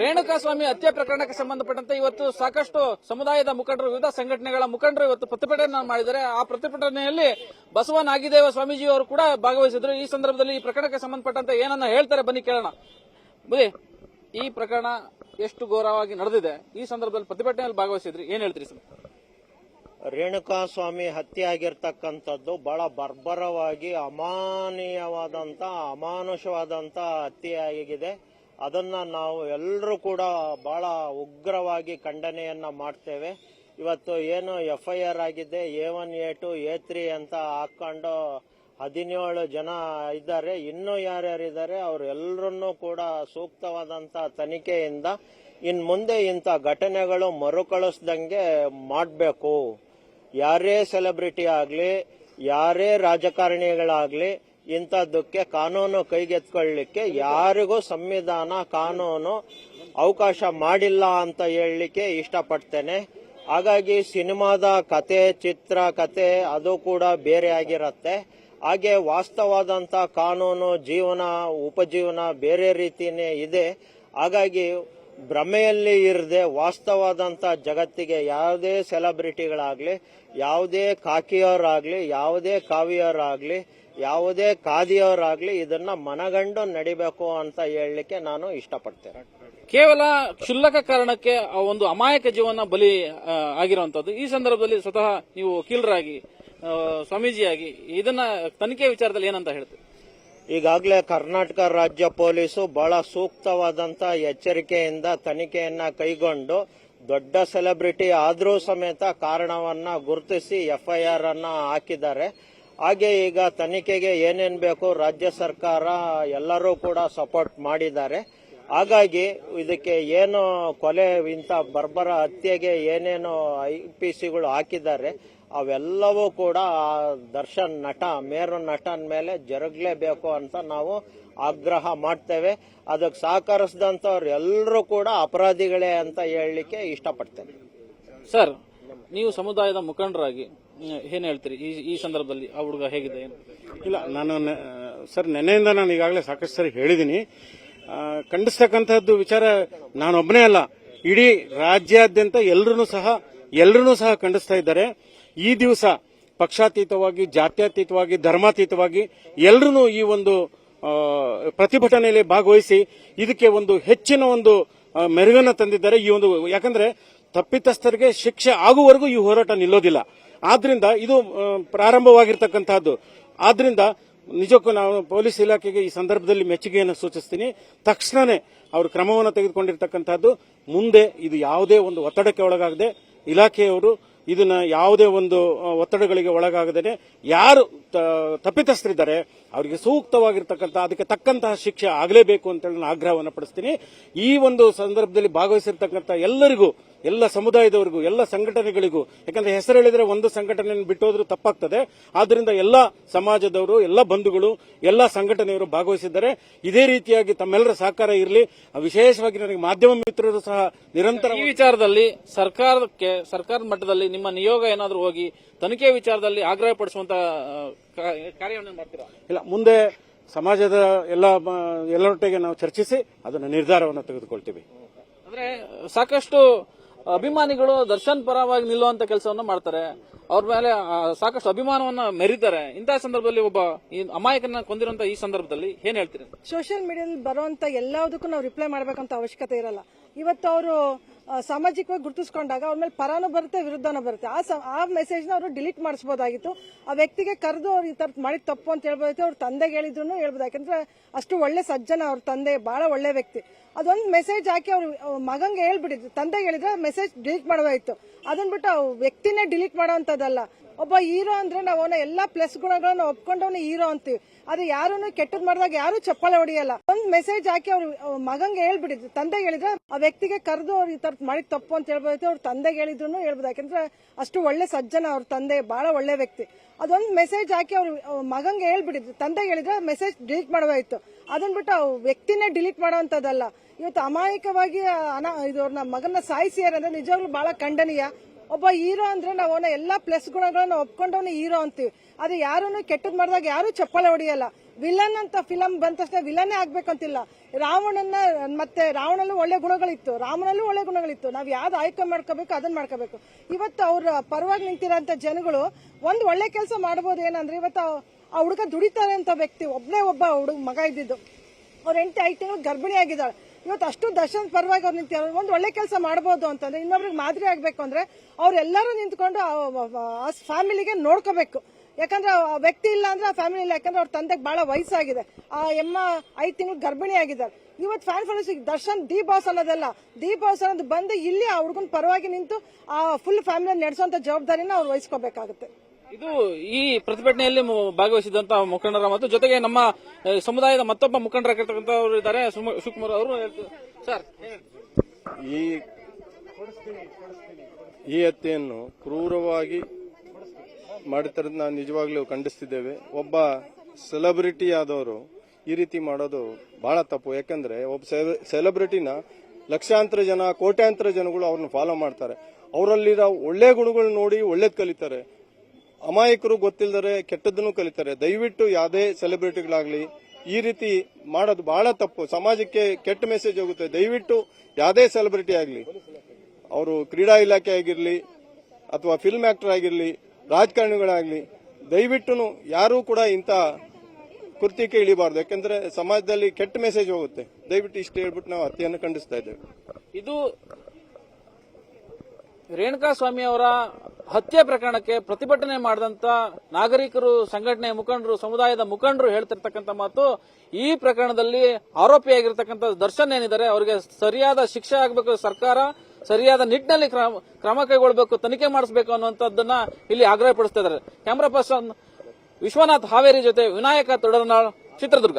ರೇಣುಕಾಸ್ವಾಮಿ ಹತ್ಯೆ ಪ್ರಕರಣಕ್ಕೆ ಸಂಬಂಧಪಟ್ಟಂತೆ ಇವತ್ತು ಸಾಕಷ್ಟು ಸಮುದಾಯದ ಮುಖಂಡರು, ವಿವಿಧ ಸಂಘಟನೆಗಳ ಮುಖಂಡರು ಇವತ್ತು ಪ್ರತಿಭಟನೆ ಮಾಡಿದ್ದಾರೆ. ಆ ಪ್ರತಿಭಟನೆಯಲ್ಲಿ ಬಸವ ನಾಗಿದೇವ ಸ್ವಾಮೀಜಿ ಅವರು ಕೂಡ ಭಾಗವಹಿಸಿದ್ರು. ಈ ಸಂದರ್ಭದಲ್ಲಿ ಈ ಪ್ರಕರಣಕ್ಕೆ ಸಂಬಂಧಪಟ್ಟಂತೆ ಏನನ್ನ ಹೇಳ್ತಾರೆ ಬನ್ನಿ ಕೇಳೋಣ. ಬುದಿ ಈ ಪ್ರಕರಣ ಎಷ್ಟು ಘೋರವಾಗಿ ನಡೆದಿದೆ, ಈ ಸಂದರ್ಭದಲ್ಲಿ ಪ್ರತಿಭಟನೆಯಲ್ಲಿ ಭಾಗವಹಿಸಿದ್ರಿ. ಏನ್ ಹೇಳ್ತೀರಿ ಸರ್? ರೇಣುಕಾಸ್ವಾಮಿ ಹತ್ಯೆ ಆಗಿರ್ತಕ್ಕಂಥದ್ದು ಬಹಳ ಬರ್ಬರವಾಗಿ ಅಮಾನೀಯವಾದಂತ ಅಮಾನುಷವಾದಂತ ಹತ್ಯೆ ಆಗಿದೆ. ಅದನ್ನ ನಾವು ಎಲ್ಲರೂ ಕೂಡ ಬಹಳ ಉಗ್ರವಾಗಿ ಖಂಡನೆಯನ್ನ ಮಾಡ್ತೇವೆ. ಇವತ್ತು ಏನು ಎಫ್ ಐ ಆರ್ ಆಗಿದೆ, A one, A two, A three ಅಂತ ಹಾಕೊಂಡು ಹದಿನೇಳು ಜನ ಇದ್ದಾರೆ. ಇನ್ನೂ ಯಾರ್ಯಾರಿದ್ದಾರೆ ಅವರೆಲ್ಲರನ್ನೂ ಕೂಡ ಸೂಕ್ತವಾದಂತ ತನಿಖೆಯಿಂದ ಇನ್ ಮುಂದೆ ಇಂಥ ಘಟನೆಗಳು ಮರುಕಳಿಸ್ದಂಗೆ ಮಾಡಬೇಕು. ಯಾರೇ ಸೆಲೆಬ್ರಿಟಿ ಆಗಲಿ, ಯಾರೇ ರಾಜಕಾರಣಿಗಳಾಗ್ಲಿ ಇಂಥದ್ದಕ್ಕೆ ಕಾನೂನು ಕೈಗೆತ್ಕೊಳ್ಳಿಕ್ಕೆ ಯಾರಿಗೂ ಸಂವಿಧಾನ, ಕಾನೂನು ಅವಕಾಶ ಮಾಡಿಲ್ಲ ಅಂತ ಹೇಳಲಿಕ್ಕೆ ಇಷ್ಟಪಡ್ತೇನೆ. ಹಾಗಾಗಿ ಸಿನಿಮಾದ ಕತೆ, ಚಿತ್ರ, ಕತೆ ಅದು ಕೂಡ ಬೇರೆ ಆಗಿರತ್ತೆ. ಹಾಗೆ ವಾಸ್ತವಾದಂಥ ಕಾನೂನು, ಜೀವನ, ಉಪಜೀವನ ಬೇರೆ ರೀತಿಯೇ ಇದೆ. ಹಾಗಾಗಿ ಭ್ರಮೆಯಲ್ಲಿ ಇರದೆ ವಾಸ್ತವಾದಂತ ಜಗತ್ತಿಗೆ ಯಾವುದೇ ಸೆಲೆಬ್ರಿಟಿಗಳಾಗ್ಲಿ, ಯಾವುದೇ ಕಾಕಿಯವರಾಗ್ಲಿ ಯಾವುದೇ ಕಾವಿಯವರಾಗ್ಲಿ ಯಾವುದೇ ಖಾದಿಯವರಾಗ್ಲಿ ಇದನ್ನ ಮನಗಂಡು ನಡಿಬೇಕು ಅಂತ ಹೇಳಲಿಕ್ಕೆ ನಾನು ಇಷ್ಟಪಡ್ತೇನೆ. ಕೇವಲ ಕ್ಷುಲ್ಲಕ ಕಾರಣಕ್ಕೆ ಆ ಒಂದು ಅಮಾಯಕ ಜೀವನ ಬಲಿ ಆಗಿರುವಂತದ್ದು. ಈ ಸಂದರ್ಭದಲ್ಲಿ ಸ್ವತಃ ನೀವು ವಕೀಲರಾಗಿ ಸ್ವಾಮೀಜಿಯಾಗಿ ಇದನ್ನ ತನಿಖೆ ವಿಚಾರದಲ್ಲಿ ಏನಂತ ಹೇಳ್ತೀರಿ? ಈಗಾಗಲೇ ಕರ್ನಾಟಕ ರಾಜ್ಯ ಪೊಲೀಸು ಬಹಳ ಸೂಕ್ತವಾದಂತ ಎಚ್ಚರಿಕೆಯಿಂದ ತನಿಖೆಯನ್ನ ಕೈಗೊಂಡು ದೊಡ್ಡ ಸೆಲೆಬ್ರಿಟಿ ಆದರೂ ಸಮೇತ ಕಾರಣವನ್ನ ಗುರುತಿಸಿ ಎಫ್ಐಆರ್ ಅನ್ನ ಹಾಕಿದ್ದಾರೆ. ಹಾಗೆ ಈಗ ತನಿಖೆಗೆ ಏನೇನ್ ಬೇಕು ರಾಜ್ಯ ಸರ್ಕಾರ ಎಲ್ಲರೂ ಕೂಡ ಸಪೋರ್ಟ್ ಮಾಡಿದ್ದಾರೆ. ಹಾಗಾಗಿ ಇದಕ್ಕೆ ಏನು ಕೊಲೆ ಇಂಥ ಬರ್ಬರ ಹತ್ಯೆಗೆ ಏನೇನು ಐ ಪಿ ಸಿಗಳು ಹಾಕಿದ್ದಾರೆ. ಅವೆಲ್ಲವೂ ಕೂಡ ಆ ದರ್ಶನ್ ನಟ ಮೇರು ನಟನ ಮೇಲೆ ಜರುಗಲೇಬೇಕು ಅಂತ ನಾವು ಆಗ್ರಹ ಮಾಡ್ತೇವೆ. ಅದಕ್ಕೆ ಸಹಕರಿಸಿದಂಥವ್ರು ಎಲ್ಲರೂ ಕೂಡ ಅಪರಾಧಿಗಳೇ ಅಂತ ಹೇಳಲಿಕ್ಕೆ ಇಷ್ಟಪಡ್ತೇನೆ. ಸರ್ ನೀವು ಸಮುದಾಯದ ಮುಖಂಡರಾಗಿ ಏನು ಹೇಳ್ತೀರಿ? ಈ ಈ ಸಂದರ್ಭದಲ್ಲಿ ಆ ಹುಡುಗ ಹೇಗಿದೆ ಏನು? ಇಲ್ಲ ನಾನು ನೆ- ಸರ್ ನೆನೆಯಿಂದ ನಾನು ಈಗಾಗಲೇ ಸಾಕಷ್ಟು ಸರಿ ಹೇಳಿದ್ದೀನಿ. ಖಂಡಿಸ್ತಕ್ಕಂಥದ್ದು ವಿಚಾರ ನಾನೊಬ್ಬನೇ ಅಲ್ಲ. ಇಡೀ ರಾಜ್ಯಾದ್ಯಂತ ಎಲ್ಲರೂ ಸಹ ಎಲ್ಲರೂ ಸಹ ಖಂಡಿಸ್ತಾ ಇದ್ದಾರೆ. ಈ ದಿವಸ ಪಕ್ಷಾತೀತವಾಗಿ, ಜಾತ್ಯತೀತವಾಗಿ, ಧರ್ಮಾತೀತವಾಗಿ ಎಲ್ಲರೂ ಈ ಒಂದು ಪ್ರತಿಭಟನೆಯಲ್ಲಿ ಭಾಗವಹಿಸಿ ಇದಕ್ಕೆ ಒಂದು ಹೆಚ್ಚಿನ ಒಂದು ಮೆರುಗನ್ನು ತಂದಿದ್ದಾರೆ. ಈ ಒಂದು, ಯಾಕಂದ್ರೆ ತಪ್ಪಿತಸ್ಥರಿಗೆ ಶಿಕ್ಷೆ ಆಗುವವರೆಗೂ ಈ ಹೋರಾಟ ನಿಲ್ಲೋದಿಲ್ಲ. ಆದ್ರಿಂದ ಇದು ಪ್ರಾರಂಭವಾಗಿರ್ತಕ್ಕಂತಹದ್ದು. ಆದ್ರಿಂದ ನಿಜಕ್ಕೂ ನಾವು ಪೊಲೀಸ್ ಇಲಾಖೆಗೆ ಈ ಸಂದರ್ಭದಲ್ಲಿ ಮೆಚ್ಚುಗೆಯನ್ನು ಸೂಚಿಸ್ತೀನಿ. ತಕ್ಷಣನೇ ಅವರು ಕ್ರಮವನ್ನು ತೆಗೆದುಕೊಂಡಿರ್ತಕ್ಕಂಥದ್ದು ಮುಂದೆ ಇದು ಯಾವುದೇ ಒಂದು ಒತ್ತಡಕ್ಕೆ ಒಳಗಾಗದೆ ಇಲಾಖೆಯವರು ಇದನ್ನ ಯಾವುದೇ ಒಂದು ಒತ್ತಡಗಳಿಗೆ ಒಳಗಾಗದೇನೆ ಯಾರು ತಪ್ಪಿತಸ್ಥರಿದ್ದಾರೆ, ಅವರಿಗೆ ಸೂಕ್ತವಾಗಿರ್ತಕ್ಕಂಥ, ಅದಕ್ಕೆ ತಕ್ಕಂತಹ ಶಿಕ್ಷೆ ಆಗಲೇಬೇಕು ಅಂತೇಳಿ ನಾನು ಆಗ್ರಹವನ್ನು ಪಡಿಸ್ತೀನಿ. ಈ ಒಂದು ಸಂದರ್ಭದಲ್ಲಿ ಭಾಗವಹಿಸಿರ್ತಕ್ಕಂಥ ಎಲ್ಲರಿಗೂ ಎಲ್ಲ ಸಮುದಾಯದವರಿಗೂ ಎಲ್ಲ ಸಂಘಟನೆಗಳಿಗೂ ಯಾಕಂದ್ರೆ ಹೆಸರು ಹೇಳಿದ್ರೆ ಒಂದು ಸಂಘಟನೆಯನ್ನು ಬಿಟ್ಟೋದ್ರೂ ತಪ್ಪಾಗ್ತದೆ. ಆದ್ದರಿಂದ ಎಲ್ಲ ಸಮಾಜದವರು ಎಲ್ಲ ಬಂಧುಗಳು ಎಲ್ಲ ಸಂಘಟನೆಯವರು ಭಾಗವಹಿಸಿದ್ದಾರೆ. ಇದೇ ರೀತಿಯಾಗಿ ತಮ್ಮೆಲ್ಲರ ಸಹಕಾರ ಇರಲಿ. ವಿಶೇಷವಾಗಿ ನನಗೆ ಮಾಧ್ಯಮ ಮಿತ್ರರು ಸಹ ನಿರಂತರ ಈ ವಿಚಾರದಲ್ಲಿ ಸರ್ಕಾರಕ್ಕೆ ಸರ್ಕಾರದ ಮಟ್ಟದಲ್ಲಿ ನಿಮ್ಮ ನಿಯೋಗ ಏನಾದರೂ ಹೋಗಿ ತನಿಖೆ ವಿಚಾರದಲ್ಲಿ ಆಗ್ರಹ ಪಡಿಸುವಂತ ಕಾ- ಕಾರ್ಯವನ್ನು ಮಾಡ್ತೀರಾ? ಇಲ್ಲ ಮುಂದೆ ಸಮಾಜದ ಎಲ್ಲ ಎಲ್ಲರೊಟ್ಟಿಗೆ ನಾವು ಚರ್ಚಿಸಿ ಅದನ್ನು ನಿರ್ಧಾರವನ್ನು ತೆಗೆದುಕೊಳ್ತೀವಿ. ಅಂದ್ರೆ ಸಾಕಷ್ಟು ಅಭಿಮಾನಿಗಳು ದರ್ಶನ್ ಪರವಾಗಿ ನಿಲ್ಲುವಂತ ಕೆಲಸವನ್ನು ಮಾಡ್ತಾರೆ. ಅವ್ರ ಮೇಲೆ ಸಾಕಷ್ಟು ಅಭಿಮಾನವನ್ನ ಮೆರಿತಾರೆ. ಇಂತಹ ಸಂದರ್ಭದಲ್ಲಿ ಒಬ್ಬ ಈ ಅಮಾಯಕನ ಕೊಂದಿರುವಂತ ಈ ಸಂದರ್ಭದಲ್ಲಿ ಏನ್ ಹೇಳ್ತೀರಿ? ಸೋಷಿಯಲ್ ಮೀಡಿಯಾದಲ್ಲಿ ಬರುವಂತ ಎಲ್ಲದಕ್ಕೂ ನಾವು ರಿಪ್ಲೈ ಮಾಡ್ಬೇಕಂತ ಅವಶ್ಯಕತೆ ಇರಲ್ಲ. ಇವತ್ತು ಅವರು ಸಾಮಾಜಿಕವಾಗಿ ಗುರುತಿಸ್ಕೊಂಡಾಗ ಅವ್ರ ಮೇಲೆ ಪರಾನು ಬರುತ್ತೆ, ವಿರುದ್ಧನೂ ಬರುತ್ತೆ. ಆ ಆ ಮೆಸೇಜ್ನ ಅವರು ಡಿಲೀಟ್ ಮಾಡಿಸ್ಬೋದಾಗಿತ್ತು. ಆ ವ್ಯಕ್ತಿಗೆ ಕರೆದು ಅವ್ರು ಈ ಥರದ್ದು ಮಾಡಿದ ತಪ್ಪು ಅಂತ ಹೇಳ್ಬೋದಾಯ್ತು ಅವ್ರ ತಂದೆಗೆ ಹೇಳಿದ್ರು ಹೇಳ್ಬೋದು ಯಾಕಂದ್ರೆ ಅಷ್ಟು ಒಳ್ಳೆ ಸಜ್ಜನ ಅವ್ರ ತಂದೆ ಬಹಳ ಒಳ್ಳೆ ವ್ಯಕ್ತಿ. ಅದೊಂದು ಮೆಸೇಜ್ ಹಾಕಿ ಅವ್ರು ಮಗಂಗೆ ಹೇಳ್ಬಿಟ್ಟಿದ್ರು. ತಂದೆಗೆ ಹೇಳಿದ್ರೆ ಮೆಸೇಜ್ ಡಿಲೀಟ್ ಮಾಡೋದಾಯ್ತು ಅದನ್ನ ಬಿಟ್ಟು ವ್ಯಕ್ತಿನೇ ಡಿಲೀಟ್ ಮಾಡೋವಂಥದ್ದಲ್ಲ ಒಬ್ಬ ಹೀರೋ ಅಂದ್ರೆ ನಾವು ಅವನ ಎಲ್ಲಾ ಪ್ಲಸ್ ಗುಣಗಳನ್ನ ಒಪ್ಕೊಂಡವನ ಹೀರೋ ಅಂತೀವಿ. ಅದು ಯಾರು ಕೆಟ್ಟದ್ ಮಾಡಿದಾಗ ಯಾರು ಚಪ್ಪಾಳೆ ಹೊಡಿಯಲ್ಲ. ಒಂದ್ ಮೆಸೇಜ್ ಹಾಕಿ ಅವ್ರು ಮಗಂಗೆ ಹೇಳ್ಬಿಡಿದ್ರು. ತಂದೆ ಹೇಳಿದ್ರೆ ಆ ವ್ಯಕ್ತಿಗೆ ಕರೆದು ಅವ್ರು ಈ ತರ ಮಾಡಿ ತಪ್ಪು ಅಂತ ಹೇಳ್ಬೋದಾಯ್ತು ಅವ್ರ ತಂದೆಗೆ ಹೇಳಿದ್ರು ಹೇಳ್ಬೋದು ಯಾಕಂದ್ರೆ ಅಷ್ಟು ಒಳ್ಳೆ ಸಜ್ಜನ ಅವ್ರ ತಂದೆ ಬಹಳ ಒಳ್ಳೆ ವ್ಯಕ್ತಿ. ಅದೊಂದು ಮೆಸೇಜ್ ಹಾಕಿ ಅವ್ರು ಮಗಂಗೆ ಹೇಳ್ಬಿಡಿದ್ರು. ತಂದೆ ಹೇಳಿದ್ರೆ ಮೆಸೇಜ್ ಡಿಲೀಟ್ ಮಾಡೋದಾಯ್ತು ಅದನ್ನ ಬಿಟ್ಟು ವ್ಯಕ್ತಿನೇ ಡಿಲೀಟ್ ಮಾಡೋವಂಥದ್ದಲ್ಲ. ಇವತ್ತು ಅಮಾಯಕವಾಗಿ ಅನಾ, ಇದು ಅವ್ರನ್ನ ಮಗನ ಸಾಯಿಸಿಯಾರ ಅಂದ್ರೆ ನಿಜವಾಗ್ಲೂ ಬಹಳ ಖಂಡನೀಯ. ಒಬ್ಬ ಹೀರೋ ಅಂದ್ರೆ ನಾವು ಅವನ ಎಲ್ಲಾ ಪ್ಲಸ್ ಗುಣಗಳನ್ನ ಒಪ್ಕೊಂಡವನು ಹೀರೋ ಅಂತೀವಿ. ಅದು ಯಾರು ಕೆಟ್ಟದ್ ಮಾಡಿದಾಗ ಯಾರು ಚಪ್ಪಾಳೆ ಹೊಡಿಯಲ್ಲ. ವಿಲನ್ ಅಂತ ಫಿಲಂ ಬಂದ ತಕ್ಷಣ ವಿಲನ್ನೇ ಆಗ್ಬೇಕಂತಿಲ್ಲ. ರಾವಣನ ಮತ್ತೆ ರಾವಣಲ್ಲೂ ಒಳ್ಳೆ ಗುಣಗಳಿತ್ತು. ರಾಮನಲ್ಲೂ ಒಳ್ಳೆ ಗುಣಗಳಿತ್ತು. ನಾವ್ ಯಾವ್ದು ಆಯ್ಕೆ ಮಾಡ್ಕೋಬೇಕು ಅದನ್ನ ಮಾಡ್ಕೋಬೇಕು. ಇವತ್ತು ಅವ್ರ ಪರವಾಗಿ ನಿಂತಿರೋಂಥ ಜನಗಳು ಒಂದ್ ಒಳ್ಳೆ ಕೆಲಸ ಮಾಡ್ಬೋದು ಏನಂದ್ರೆ ಇವತ್ತು ಆ- ಆ ಹುಡುಗ ದುಡಿತಾರೆ ಅಂತ ವ್ಯಕ್ತಿ. ಒಬ್ಬನೇ ಒಬ್ಬ ಹುಡುಗ ಮಗ ಇದ್ದಿದ್ದು. ಅವ್ರ ಎಂಟು ಐದು ತಿಂಗಳು ಗರ್ಭಿಣಿ ಆಗಿದ್ದಾಳೆ ಇವತ್ತು ಅಷ್ಟು ದರ್ಶನ್ ಪರವಾಗಿ ಅವ್ರು ನಿಂತಿರೋ ಒಂದು ಒಳ್ಳೆ ಕೆಲಸ ಮಾಡ್ಬೋದು ಅಂತಂದ್ರೆ, ಇನ್ನೊಬ್ರಿಗೆ ಮಾದರಿ ಆಗ್ಬೇಕು ಅಂದ್ರೆ ಅವ್ರೆಲ್ಲರೂ ನಿಂತ್ಕೊಂಡು, ಆ ಫ್ಯಾಮಿಲಿಗೆ ನೋಡ್ಕೋಬೇಕು. ಯಾಕಂದ್ರೆ ಆ ವ್ಯಕ್ತಿ ಇಲ್ಲ ಅಂದ್ರೆ ಆ ಫ್ಯಾಮಿಲಿ ಇಲ್ಲ. ಯಾಕಂದ್ರೆ ಅವ್ರ ತಂದೆಗೆ ಬಹಳ ವಯಸ್ಸಾಗಿದೆ. ಆ ಎಮ್ಮ ಐದು ತಿಂಗಳು ಗರ್ಭಿಣಿ ಆಗಿದ್ದಾರೆ. ಇವತ್ತು fan follows Darshan the boss ಅನ್ನೋದಲ್ಲ the boss ಅನ್ನೋದು ಬಂದು ಇಲ್ಲಿ ಆ ಹುಡುಗನ ಪರವಾಗಿ ನಿಂತು ಆ ಫುಲ್ ಫ್ಯಾಮಿಲಿ ನಡೆಸುವಂತ ಜವಾಬ್ದಾರಿನ ಅವ್ರು ವಹಿಸ್ಕೋಬೇಕಾಗುತ್ತೆ. ಇದು ಈ ಪ್ರತಿಭಟನೆಯಲ್ಲಿ ಭಾಗವಹಿಸಿದಂತ ಭಾಗವಹಿಸಿದಂತಹ ಮುಖಂಡರ ಮತ್ತು ಜೊತೆಗೆ ನಮ್ಮ ಸಮುದಾಯದ ಮತ್ತೊಬ್ಬ ಮುಖಂಡರಾಗಿರ್ತಕ್ಕಂಥವ್ರು ಇದ್ದಾರೆ ಶಿವಕುಮಾರ್ ಅವರು. ಸರ್, ಈ ಈ ಹತ್ಯೆಯನ್ನು ಕ್ರೂರವಾಗಿ ಮಾಡುತ್ತಿರೋದು ನಾವು ನಿಜವಾಗ್ಲೂ ಖಂಡಿಸ್ತಿದ್ದೇವೆ. ಒಬ್ಬ ಸೆಲೆಬ್ರಿಟಿ ಆದವರು ಈ ರೀತಿ ಮಾಡೋದು ಬಹಳ ತಪ್ಪು. ಯಾಕಂದ್ರೆ ಒಬ್ಬ ಸೆಲೆಬ್ರಿಟಿನ ಲಕ್ಷಾಂತರ ಜನ, ಕೋಟ್ಯಾಂತರ ಜನಗಳು ಅವ್ರನ್ನ ಫಾಲೋ ಮಾಡ್ತಾರೆ. ಅವರಲ್ಲಿರೋ ಒಳ್ಳೆ ಗುಣಗಳು ನೋಡಿ ಒಳ್ಳೇದು ಕಲಿತಾರೆ. ಅಮಾಯಕರು ಗೊತ್ತಿಲ್ಲದರೆ ಕೆಟ್ಟದನ್ನು ಕಲಿತಾರೆ. ದಯವಿಟ್ಟು ಯಾವುದೇ ಸೆಲೆಬ್ರಿಟಿಗಳಾಗಲಿ, ಈ ರೀತಿ ಮಾಡೋದು ಬಹಳ ತಪ್ಪು. ಸಮಾಜಕ್ಕೆ ಕೆಟ್ಟ ಮೆಸೇಜ್ ಹೋಗುತ್ತೆ. ದಯವಿಟ್ಟು ಯಾವುದೇ ಸೆಲೆಬ್ರಿಟಿ ಆಗಲಿ, ಅವರು ಕ್ರೀಡಾ ಇಲಾಖೆ ಆಗಿರಲಿ ಅಥವಾ ಫಿಲ್ಮ್ ಆಕ್ಟರ್ ಆಗಿರಲಿ, ರಾಜಕಾರಣಿಗಳಾಗಲಿ ದಯವಿಟ್ಟು ಯಾರೂ ಕೂಡ ಇಂಥ ಕೃತ್ಯಕ್ಕೆ ಇಳಿಬಾರ್ದು ಯಾಕಂದ್ರೆ ಸಮಾಜದಲ್ಲಿ ಕೆಟ್ಟ ಮೆಸೇಜ್ ಹೋಗುತ್ತೆ. ದಯವಿಟ್ಟು ಇಷ್ಟು ಹೇಳ್ಬಿಟ್ಟು ನಾವು ಹತ್ಯೆಯನ್ನು ಖಂಡಿಸ್ತಾ ಇದ್ದೇವೆ. ಇದು ರೇಣುಕಾ ಸ್ವಾಮಿ ಅವರ ಹತ್ಯೆ ಪ್ರಕರಣಕ್ಕೆ ಪ್ರತಿಭಟನೆ ಮಾಡಿದಂತ ನಾಗರಿಕರು, ಸಂಘಟನೆ ಮುಖಂಡರು, ಸಮುದಾಯದ ಮುಖಂಡರು ಹೇಳ್ತಿರ್ತಕ್ಕಂಥ ಮಾತು ಈ ಪ್ರಕರಣದಲ್ಲಿ ಆರೋಪಿಯಾಗಿರ್ತಕ್ಕಂಥ ದರ್ಶನ್ ಏನಿದ್ದಾರೆ, ಅವರಿಗೆ ಸರಿಯಾದ ಶಿಕ್ಷೆ ಆಗಬೇಕು ಸರ್ಕಾರ, ಸರಿಯಾದ ನಿಟ್ಟಿನಲ್ಲಿ ಕ್ರಮ ಕೈಗೊಳ್ಳಬೇಕು ತನಿಖೆ ಮಾಡಿಸಬೇಕು ಅನ್ನುವಂಥದ್ದನ್ನ ಇಲ್ಲಿ ಆಗ್ರಹ ಪಡಿಸ್ತಾ ಇದ್ದಾರೆ. ಕ್ಯಾಮರಾ ಪರ್ಸನ್ ವಿಶ್ವನಾಥ್ ಹಾವೇರಿ ಜೊತೆ ವಿನಾಯಕ ತೊಡರನಾಳ್ ಚಿತ್ರದುರ್ಗ.